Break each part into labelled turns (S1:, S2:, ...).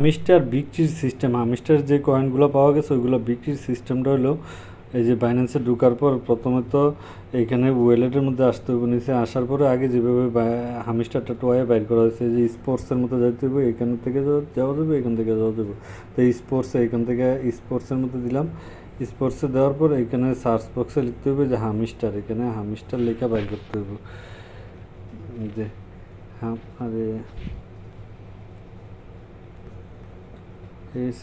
S1: Hamster বিক্রির system hamster যে কয়েনগুলো পাওয়া গেছে, ওইগুলো বিক্রির সিস্টেমটা হলো এই যে বাইন্যান্সে ঢোকার পর প্রথমে তো এখানে ওয়ালেটের মধ্যে আসতে হবে নিচে আসার পরে আগে যেভাবে হামিস্টারটা টোয়ে বাইর করা হয়েছে যে স্পোর্টসের মধ্যে যাইতে হবে এখান থেকে যাওয়া যাবে, এখান থেকে যাওয়া যাবে। তো স্পোর্টসে এখান থেকে স্পোর্টসের মধ্যে দিলাম। স্পোর্টসে দেওয়ার পর এখানে সার্চ বক্সে লিখতে হবে যে হামিস্টার এখানে হামিস্টার লেখা বাইর করতে হবে যে হ্যাঁ আরে এস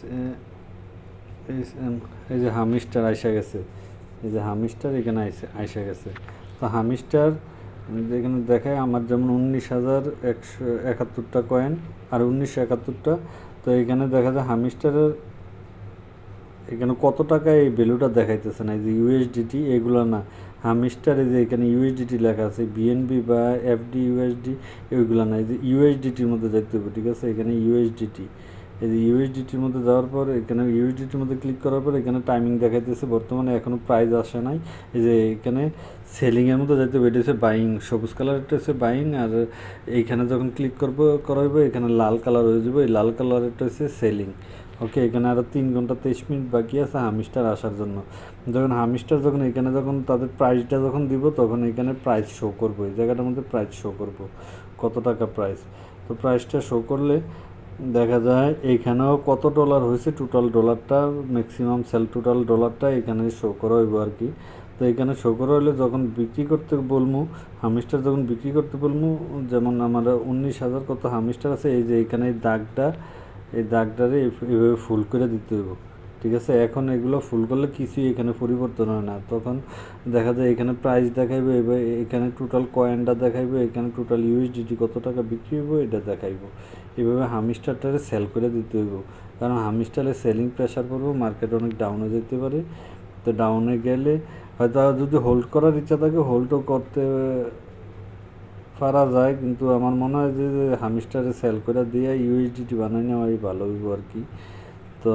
S1: এস এম, এই যে হামিস্টার আইসা গেছে। এই যে হামিস্টার এখানে আইসে, আইসা গেছে। তো হামিস্টার, এখানে দেখায় আমার যেমন উনিশ হাজার একশো একাত্তরটা কয়েন আর উনিশশো একাত্তরটা। তো এখানে দেখা যায় হামিস্টারের এখানে কত টাকা এই ভ্যালুটা দেখাইতেছে না, এই যে ইউএসডিটি এগুলো না। হামিস্টার এই যে এখানে ইউএসডিটি লেখা আছে বিএনবি বা এফডি ইউএসডি এগুলো না। এই যে ইউএসডিটির মধ্যে যাইতে হবে, ঠিক আছে? এখানে ইউএসডিটি এই যে ইউএসডিটির মধ্যে যাওয়ার পর, এখানে ইউএসডিটির মধ্যে ক্লিক করার পর, এখানে টাইমিং দেখাইতেছে, বর্তমানে এখনও প্রাইস আসে নাই। এই যে এখানে সেলিংয়ের মধ্যে যাইতে এটা বাইং সবুজ কালারটা হচ্ছে বাইং আর এইখানে যখন ক্লিক করব, করাইবো, এখানে লাল কালার হয়ে যাবে এই লাল কালারটা হচ্ছে সেলিং ওকে এখানে আরও তিন ঘণ্টা তেইশ মিনিট বাকি আছে হামিস্টার আসার জন্য। যখন হামিস্টার যখন এখানে যখন তাদের প্রাইসটা যখন দিব, তখন এখানে প্রাইস শো করব, এই জায়গাটার মধ্যে প্রাইস শো করব, কত টাকা প্রাইস তো প্রাইসটা শো করলে দেখা যায় এইখানেও কত ডলার হয়েছে? টোটাল ডলারটা ম্যাক্সিমাম সেল টোটাল ডলারটা এখানে শো করা হইব আর কি। তো এখানে শো করা হলে যখন বিক্রি করতে বলব হামিস্টার যখন বিক্রি করতে বলব যেমন আমার উনিশ হাজার কত হামিস্টার আছে, এই যে এখানে দাগটা, এই দাগটারে এভাবে ফুল করে দিতে হইব। ঠিক আছে, এখন এগুলো ফুল করলে কিছুই এখানে পরিবর্তন হয় না। তখন দেখা যায় এখানে প্রাইস দেখাইবে, এবার এখানে টোটাল কয়েনটা দেখাইবে, এখানে টোটাল ইউএসডিটি কত টাকা বিক্রি হইব, এটা দেখাইব। এভাবে হামিস্টারটারে সেল করে দিতে হইব। কারণ হামিস্টারে সেলিং প্রেশার পড়ব মার্কেট অনেক ডাউনে যেতে পারে। তো ডাউনে গেলে হয়তো যদি হোল্ড করার ইচ্ছা থাকে হোল্ডও করতে পারা যায়। কিন্তু আমার মনে হয় যে যে হামিস্টারে সেল করে দিয়ে ইউএসডিটি বানাই নেওয়াই ভালো হইব আর কি। তো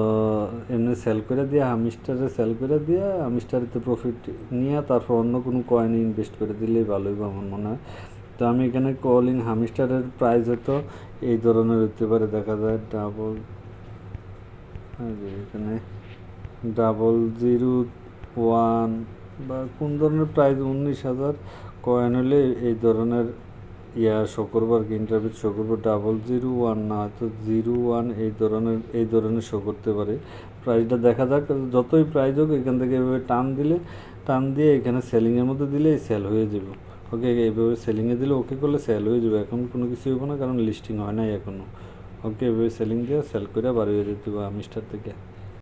S1: এমনি সেল করে দিয়ে হামিস্টারে সেল করে দিয়ে হামিস্টারেতে প্রফিট নিয়ে তারপর অন্য কোনো কয়েনে ইনভেস্ট করে দিলেই ভালো হইব আমার মনে হয়। তো আমি এখানে কলিং হামিস্টারের প্রাইস হতো এই ধরনের হতে পারে, দেখা যায় ডাবল এখানে ডাবল জিরো ওয়ান বা কোন ধরনের প্রাইস উনিশ হাজার কয়েন হলে এই ধরনের ইয়া শো করব আর interview show double zero one না হয়তো জিরো ওয়ান এই ধরনের এই ধরনের শো করতে পারে। প্রাইসটা দেখা যাক, যতই প্রাইস হোক, এখান থেকে এভাবে টান দিলে, টান দিয়ে এখানে সেলিংয়ের মধ্যে দিলেই সেল হয়ে যাবে। ওকে এইভাবে সেলিংয়ে দিলে ওকে করলে সেল হয়ে যাবে। এখন কোনো কিছু হবে না, কারণ লিস্টিং হয় নাই এখনও ওকে এভাবে সেলিং দিয়ে সেল করে বাড়ি হয়ে যেতে হবে আমিস্টার থেকে।